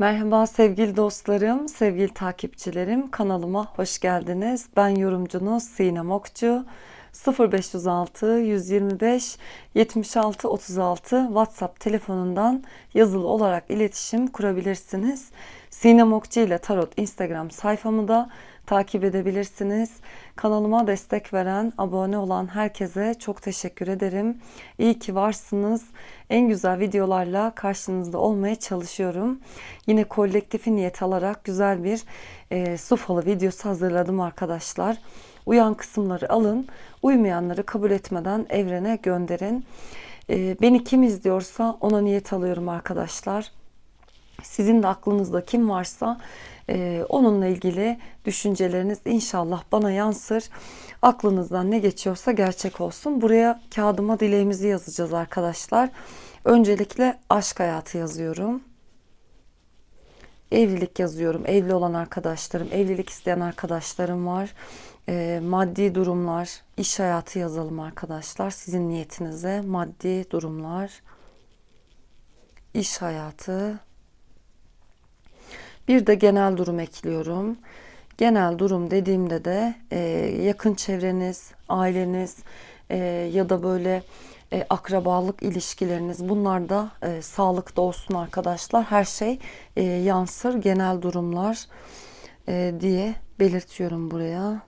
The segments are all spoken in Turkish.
Merhaba sevgili dostlarım, sevgili takipçilerim. Kanalıma hoş geldiniz. Ben yorumcunuz Sinem Okçu. 0506 125 76 36 WhatsApp telefonundan yazılı olarak iletişim kurabilirsiniz. Sinem Okçu ile Tarot Instagram sayfamı da takip edebilirsiniz. Kanalıma destek veren, abone olan herkese çok teşekkür ederim. İyi ki varsınız. En güzel videolarla karşınızda olmaya çalışıyorum. Yine kolektifi niyet alarak güzel bir e, su videosu hazırladım arkadaşlar. Uyan kısımları alın, uymayanları kabul etmeden evrene gönderin. E, beni kim izliyorsa ona niyet alıyorum arkadaşlar. Sizin de aklınızda kim varsa e, onunla ilgili düşünceleriniz inşallah bana yansır. Aklınızdan ne geçiyorsa gerçek olsun. Buraya kağıdıma dileğimizi yazacağız arkadaşlar. Öncelikle aşk hayatı yazıyorum. Evlilik yazıyorum. Evli olan arkadaşlarım, evlilik isteyen arkadaşlarım var. E, maddi durumlar, iş hayatı yazalım arkadaşlar. Sizin niyetinize maddi durumlar, iş hayatı, bir de genel durum ekliyorum. Genel durum dediğimde de e, yakın çevreniz, aileniz e, ya da böyle e, akrabalık ilişkileriniz bunlar da e, sağlıkta olsun arkadaşlar. Her şey e, yansır genel durumlar e, diye belirtiyorum buraya.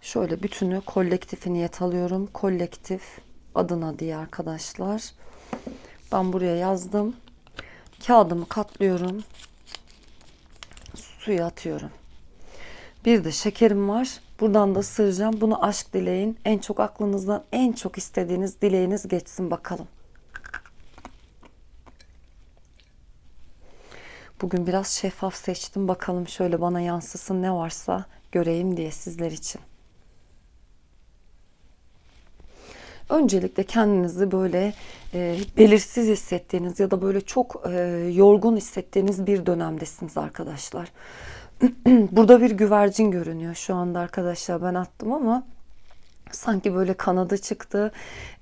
Şöyle bütünü kolektifi niyet alıyorum. Kolektif adına diye arkadaşlar. Ben buraya yazdım. Kağıdımı katlıyorum. Suya atıyorum. Bir de şekerim var. Buradan da sığacağım. Bunu aşk dileyin. En çok aklınızdan en çok istediğiniz dileğiniz geçsin bakalım. Bugün biraz şeffaf seçtim. Bakalım şöyle bana yansısın ne varsa göreyim diye sizler için. Öncelikle kendinizi böyle e, belirsiz hissettiğiniz ya da böyle çok e, yorgun hissettiğiniz bir dönemdesiniz arkadaşlar. Burada bir güvercin görünüyor şu anda arkadaşlar ben attım ama sanki böyle kanadı çıktı.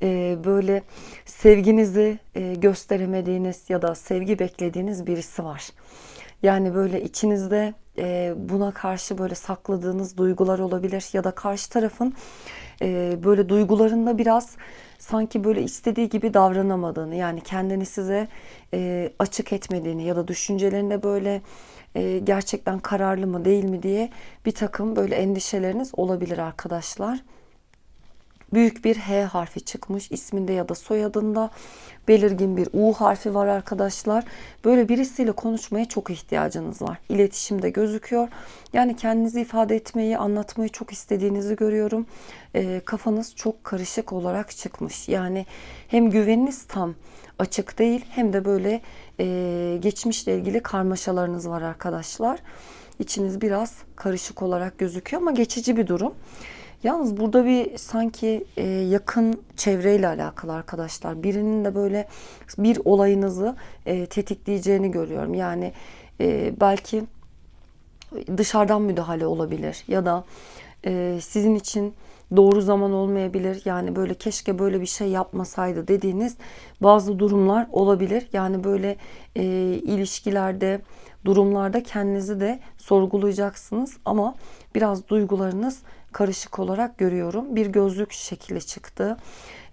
E, böyle sevginizi e, gösteremediğiniz ya da sevgi beklediğiniz birisi var. Yani böyle içinizde e, buna karşı böyle sakladığınız duygular olabilir ya da karşı tarafın e, böyle duygularında biraz sanki böyle istediği gibi davranamadığını yani kendini size e, açık etmediğini ya da düşüncelerinde böyle e, gerçekten kararlı mı değil mi diye bir takım böyle endişeleriniz olabilir arkadaşlar büyük bir H harfi çıkmış isminde ya da soyadında belirgin bir U harfi var arkadaşlar. Böyle birisiyle konuşmaya çok ihtiyacınız var. İletişimde gözüküyor. Yani kendinizi ifade etmeyi, anlatmayı çok istediğinizi görüyorum. E, kafanız çok karışık olarak çıkmış. Yani hem güveniniz tam açık değil hem de böyle e, geçmişle ilgili karmaşalarınız var arkadaşlar. İçiniz biraz karışık olarak gözüküyor ama geçici bir durum. Yalnız burada bir sanki e, yakın çevreyle alakalı arkadaşlar. Birinin de böyle bir olayınızı e, tetikleyeceğini görüyorum. Yani e, belki dışarıdan müdahale olabilir ya da e, sizin için doğru zaman olmayabilir. Yani böyle keşke böyle bir şey yapmasaydı dediğiniz bazı durumlar olabilir. Yani böyle e, ilişkilerde, durumlarda kendinizi de sorgulayacaksınız ama biraz duygularınız karışık olarak görüyorum. Bir gözlük şekli çıktı.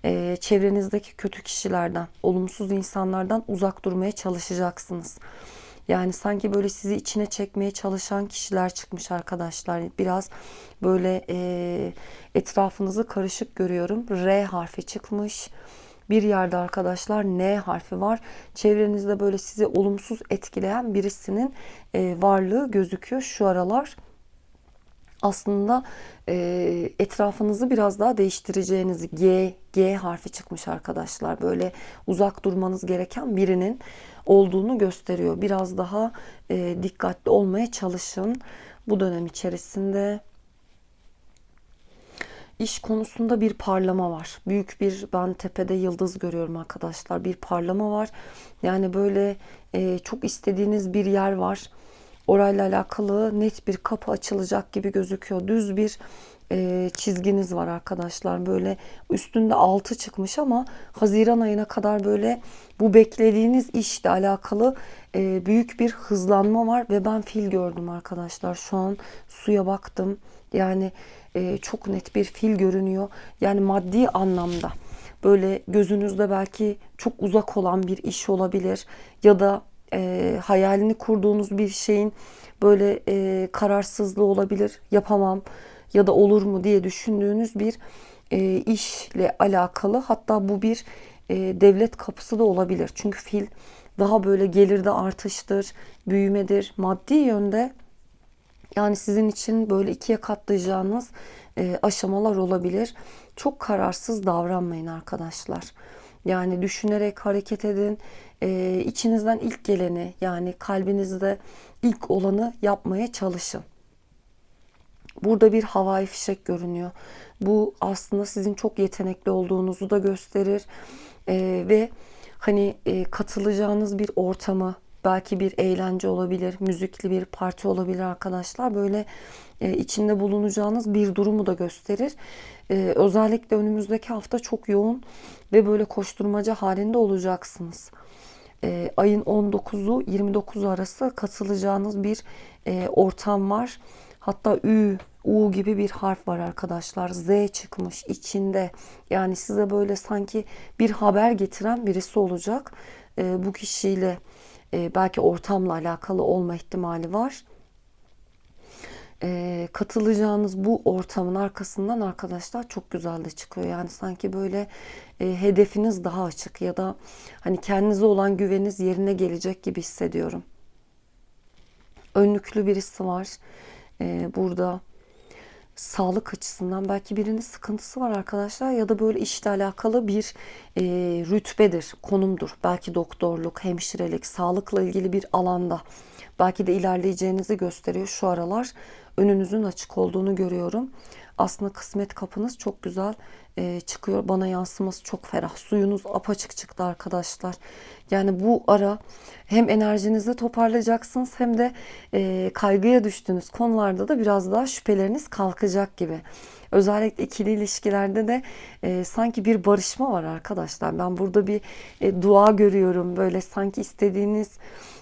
Ee, çevrenizdeki kötü kişilerden, olumsuz insanlardan uzak durmaya çalışacaksınız. Yani sanki böyle sizi içine çekmeye çalışan kişiler çıkmış arkadaşlar. Biraz böyle e, etrafınızı karışık görüyorum. R harfi çıkmış. Bir yerde arkadaşlar N harfi var. Çevrenizde böyle sizi olumsuz etkileyen birisinin e, varlığı gözüküyor şu aralar aslında e, etrafınızı biraz daha değiştireceğiniz G, G harfi çıkmış arkadaşlar. Böyle uzak durmanız gereken birinin olduğunu gösteriyor. Biraz daha e, dikkatli olmaya çalışın bu dönem içerisinde. İş konusunda bir parlama var. Büyük bir ben tepede yıldız görüyorum arkadaşlar. Bir parlama var. Yani böyle e, çok istediğiniz bir yer var orayla alakalı net bir kapı açılacak gibi gözüküyor. Düz bir e, çizginiz var arkadaşlar. Böyle üstünde altı çıkmış ama Haziran ayına kadar böyle bu beklediğiniz işle alakalı e, büyük bir hızlanma var ve ben fil gördüm arkadaşlar. Şu an suya baktım. Yani e, çok net bir fil görünüyor. Yani maddi anlamda böyle gözünüzde belki çok uzak olan bir iş olabilir ya da e, hayalini kurduğunuz bir şeyin böyle e, kararsızlığı olabilir. Yapamam ya da olur mu diye düşündüğünüz bir e, işle alakalı hatta bu bir e, devlet kapısı da olabilir. Çünkü fil daha böyle gelirde artıştır, büyümedir, maddi yönde yani sizin için böyle ikiye katlayacağınız e, aşamalar olabilir. Çok kararsız davranmayın arkadaşlar. Yani düşünerek hareket edin. E, içinizden ilk geleni yani kalbinizde ilk olanı yapmaya çalışın. Burada bir havai fişek görünüyor. Bu aslında sizin çok yetenekli olduğunuzu da gösterir. E, ve hani e, katılacağınız bir ortamı belki bir eğlence olabilir, müzikli bir parti olabilir arkadaşlar. Böyle e, içinde bulunacağınız bir durumu da gösterir. E, özellikle önümüzdeki hafta çok yoğun ve böyle koşturmaca halinde olacaksınız. E, ayın 19'u 29 arası katılacağınız bir e, ortam var. Hatta Ü, U gibi bir harf var arkadaşlar. Z çıkmış içinde. Yani size böyle sanki bir haber getiren birisi olacak. E, bu kişiyle e, belki ortamla alakalı olma ihtimali var. E, katılacağınız bu ortamın arkasından arkadaşlar çok güzel de çıkıyor. Yani sanki böyle e, hedefiniz daha açık ya da hani kendinize olan güveniniz yerine gelecek gibi hissediyorum. Önlüklü birisi var. E, burada sağlık açısından belki birinin sıkıntısı var arkadaşlar ya da böyle işle alakalı bir e, rütbedir, konumdur. Belki doktorluk, hemşirelik, sağlıkla ilgili bir alanda belki de ilerleyeceğinizi gösteriyor şu aralar. Önünüzün açık olduğunu görüyorum. Aslında kısmet kapınız çok güzel e, çıkıyor. Bana yansıması çok ferah. Suyunuz apaçık çıktı arkadaşlar. Yani bu ara hem enerjinizi toparlayacaksınız hem de e, kaygıya düştüğünüz konularda da biraz daha şüpheleriniz kalkacak gibi. Özellikle ikili ilişkilerde de e, sanki bir barışma var arkadaşlar. Ben burada bir e, dua görüyorum. Böyle sanki istediğiniz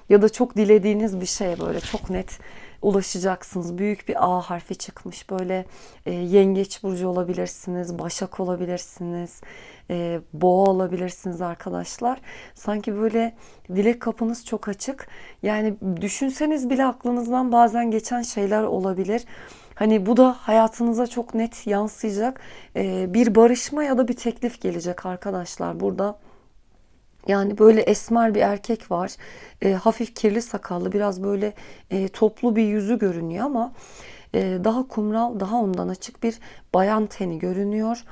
ya da çok dilediğiniz bir şeye böyle çok net ulaşacaksınız. Büyük bir A harfi çıkmış. Böyle e, yengeç burcu olabilirsiniz, başak olabilirsiniz, e, boğa olabilirsiniz arkadaşlar. Sanki böyle dilek kapınız çok açık. Yani düşünseniz bile aklınızdan bazen geçen şeyler olabilir. Hani bu da hayatınıza çok net yansıyacak. E, bir barışma ya da bir teklif gelecek arkadaşlar burada. Yani böyle esmer bir erkek var. E, hafif kirli sakallı, biraz böyle e, toplu bir yüzü görünüyor ama e, daha kumral, daha ondan açık bir bayan teni görünüyor.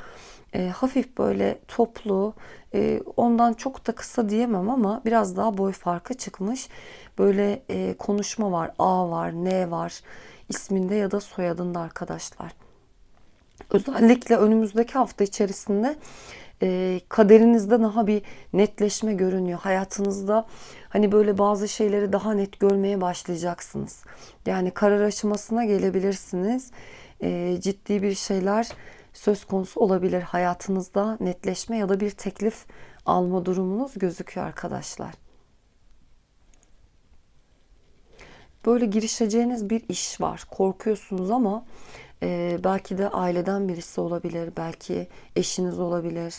E, hafif böyle toplu, e, ondan çok da kısa diyemem ama biraz daha boy farkı çıkmış. Böyle e, konuşma var, A var, N var isminde ya da soyadında arkadaşlar. Özellikle önümüzdeki hafta içerisinde e, kaderinizde daha bir netleşme görünüyor. Hayatınızda hani böyle bazı şeyleri daha net görmeye başlayacaksınız. Yani karar aşamasına gelebilirsiniz. E, ciddi bir şeyler söz konusu olabilir. Hayatınızda netleşme ya da bir teklif alma durumunuz gözüküyor arkadaşlar. Böyle girişeceğiniz bir iş var. Korkuyorsunuz ama ee, belki de aileden birisi olabilir, belki eşiniz olabilir,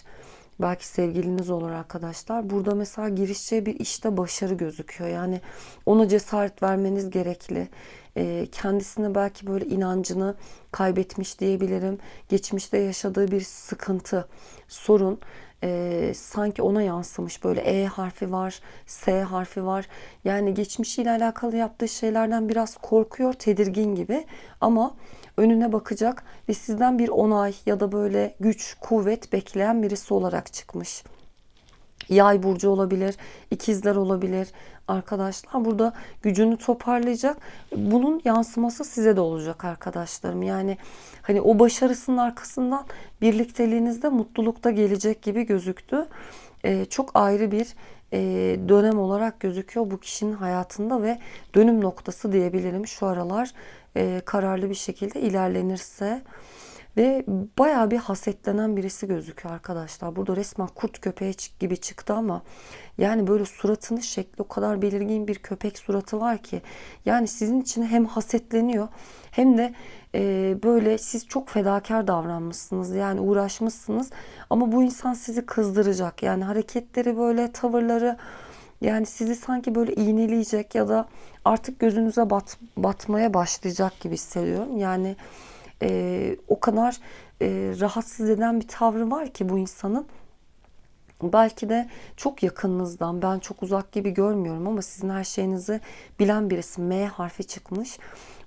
belki sevgiliniz olur arkadaşlar. Burada mesela girişeceği bir işte başarı gözüküyor. Yani ona cesaret vermeniz gerekli. Ee, kendisine belki böyle inancını kaybetmiş diyebilirim. Geçmişte yaşadığı bir sıkıntı, sorun e, sanki ona yansımış. Böyle E harfi var, S harfi var. Yani geçmişiyle alakalı yaptığı şeylerden biraz korkuyor, tedirgin gibi. Ama önüne bakacak ve sizden bir onay ya da böyle güç, kuvvet bekleyen birisi olarak çıkmış. Yay burcu olabilir, ikizler olabilir. Arkadaşlar burada gücünü toparlayacak. Bunun yansıması size de olacak arkadaşlarım. Yani hani o başarısının arkasından birlikteliğinizde mutlulukta gelecek gibi gözüktü. Ee, çok ayrı bir e, dönem olarak gözüküyor bu kişinin hayatında ve dönüm noktası diyebilirim şu aralar e, kararlı bir şekilde ilerlenirse ve bayağı bir hasetlenen birisi gözüküyor arkadaşlar. Burada resmen kurt köpeği gibi çıktı ama yani böyle suratının şekli o kadar belirgin bir köpek suratı var ki yani sizin için hem hasetleniyor hem de e, böyle siz çok fedakar davranmışsınız yani uğraşmışsınız ama bu insan sizi kızdıracak yani hareketleri böyle tavırları yani sizi sanki böyle iğneleyecek ya da artık gözünüze bat, batmaya başlayacak gibi hissediyorum yani e, o kadar e, rahatsız eden bir tavrı var ki bu insanın. Belki de çok yakınınızdan, ben çok uzak gibi görmüyorum ama sizin her şeyinizi bilen birisi M harfi çıkmış.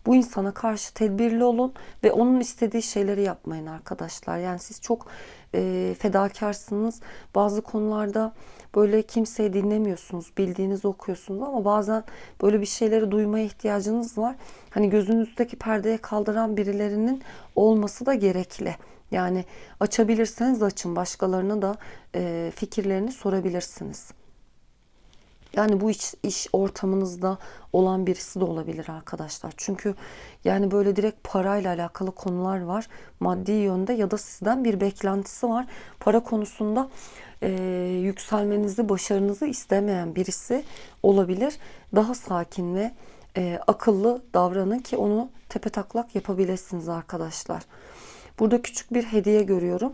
Bu insana karşı tedbirli olun ve onun istediği şeyleri yapmayın arkadaşlar. Yani siz çok e, fedakarsınız. Bazı konularda böyle kimseyi dinlemiyorsunuz, bildiğinizi okuyorsunuz ama bazen böyle bir şeyleri duymaya ihtiyacınız var. Hani gözünüzdeki perdeye kaldıran birilerinin olması da gerekli. Yani açabilirseniz açın. Başkalarına da fikirlerini sorabilirsiniz. Yani bu iş, iş ortamınızda olan birisi de olabilir arkadaşlar. Çünkü yani böyle direkt parayla alakalı konular var. Maddi yönde ya da sizden bir beklentisi var. Para konusunda e, yükselmenizi, başarınızı istemeyen birisi olabilir. Daha sakin ve e, akıllı davranın ki onu tepe taklak yapabilirsiniz arkadaşlar. Burada küçük bir hediye görüyorum.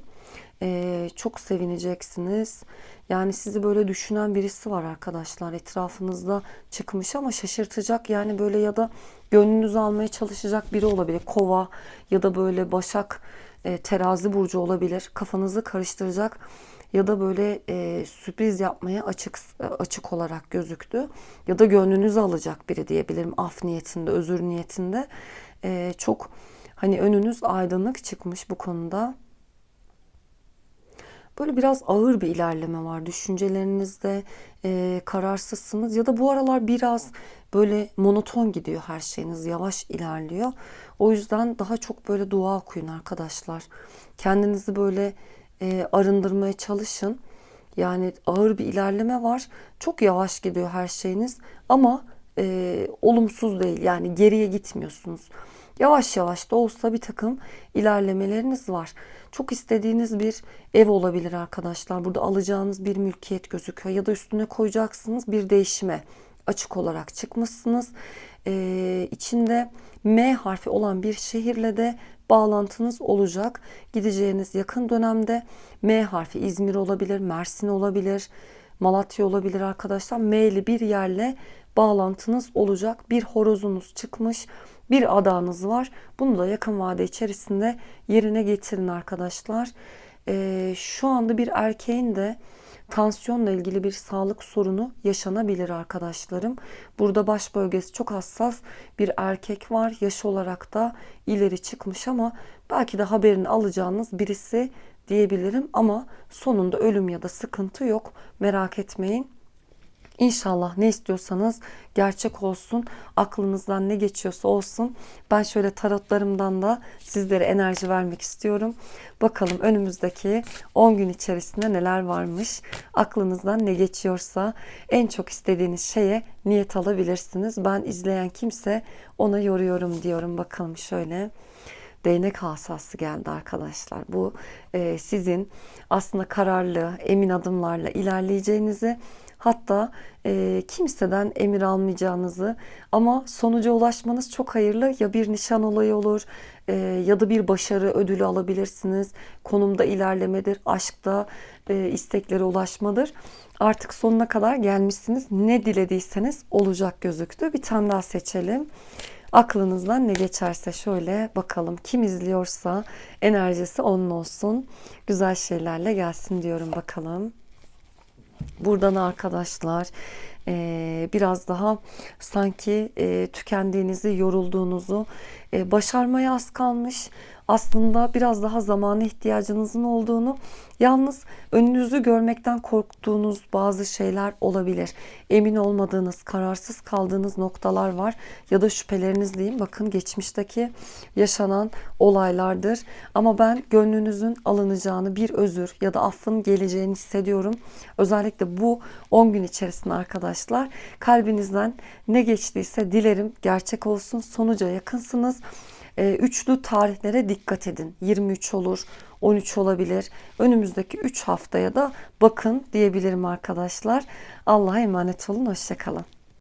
Ee, çok sevineceksiniz. Yani sizi böyle düşünen birisi var arkadaşlar. Etrafınızda çıkmış ama şaşırtacak. Yani böyle ya da gönlünüzü almaya çalışacak biri olabilir. Kova ya da böyle başak e, terazi burcu olabilir. Kafanızı karıştıracak ya da böyle e, sürpriz yapmaya açık açık olarak gözüktü. Ya da gönlünüzü alacak biri diyebilirim. Af niyetinde, özür niyetinde. E, çok Hani önünüz aydınlık çıkmış bu konuda. Böyle biraz ağır bir ilerleme var. Düşüncelerinizde e, kararsızsınız ya da bu aralar biraz böyle monoton gidiyor her şeyiniz. Yavaş ilerliyor. O yüzden daha çok böyle dua okuyun arkadaşlar. Kendinizi böyle e, arındırmaya çalışın. Yani ağır bir ilerleme var. Çok yavaş gidiyor her şeyiniz ama e, olumsuz değil. Yani geriye gitmiyorsunuz. Yavaş yavaş da olsa bir takım ilerlemeleriniz var. Çok istediğiniz bir ev olabilir arkadaşlar. Burada alacağınız bir mülkiyet gözüküyor ya da üstüne koyacaksınız bir değişime açık olarak çıkmışsınız. Ee, içinde M harfi olan bir şehirle de bağlantınız olacak. Gideceğiniz yakın dönemde M harfi İzmir olabilir, Mersin olabilir, Malatya olabilir arkadaşlar. M'li bir yerle bağlantınız olacak. Bir horozunuz çıkmış bir adağınız var. Bunu da yakın vade içerisinde yerine getirin arkadaşlar. Ee, şu anda bir erkeğin de tansiyonla ilgili bir sağlık sorunu yaşanabilir arkadaşlarım. Burada baş bölgesi çok hassas bir erkek var. Yaş olarak da ileri çıkmış ama belki de haberini alacağınız birisi diyebilirim ama sonunda ölüm ya da sıkıntı yok. Merak etmeyin. İnşallah ne istiyorsanız gerçek olsun. Aklınızdan ne geçiyorsa olsun. Ben şöyle tarotlarımdan da sizlere enerji vermek istiyorum. Bakalım önümüzdeki 10 gün içerisinde neler varmış. Aklınızdan ne geçiyorsa en çok istediğiniz şeye niyet alabilirsiniz. Ben izleyen kimse ona yoruyorum diyorum. Bakalım şöyle değnek hasası geldi arkadaşlar. Bu e, sizin aslında kararlı, emin adımlarla ilerleyeceğinizi Hatta e, kimseden emir almayacağınızı ama sonuca ulaşmanız çok hayırlı. Ya bir nişan olayı olur e, ya da bir başarı ödülü alabilirsiniz. Konumda ilerlemedir, aşkta e, isteklere ulaşmadır. Artık sonuna kadar gelmişsiniz. Ne dilediyseniz olacak gözüktü. Bir tane daha seçelim. Aklınızdan ne geçerse şöyle bakalım. Kim izliyorsa enerjisi onun olsun. Güzel şeylerle gelsin diyorum bakalım. Buradan arkadaşlar e, biraz daha sanki e, tükendiğinizi, yorulduğunuzu, e, başarmaya az kalmış aslında biraz daha zamana ihtiyacınızın olduğunu, yalnız önünüzü görmekten korktuğunuz bazı şeyler olabilir. Emin olmadığınız, kararsız kaldığınız noktalar var ya da şüpheleriniz diyeyim. Bakın geçmişteki yaşanan olaylardır. Ama ben gönlünüzün alınacağını, bir özür ya da affın geleceğini hissediyorum. Özellikle bu 10 gün içerisinde arkadaşlar kalbinizden ne geçtiyse dilerim gerçek olsun. Sonuca yakınsınız. E, üçlü tarihlere dikkat edin. 23 olur, 13 olabilir. Önümüzdeki 3 haftaya da bakın diyebilirim arkadaşlar. Allah'a emanet olun. Hoşçakalın.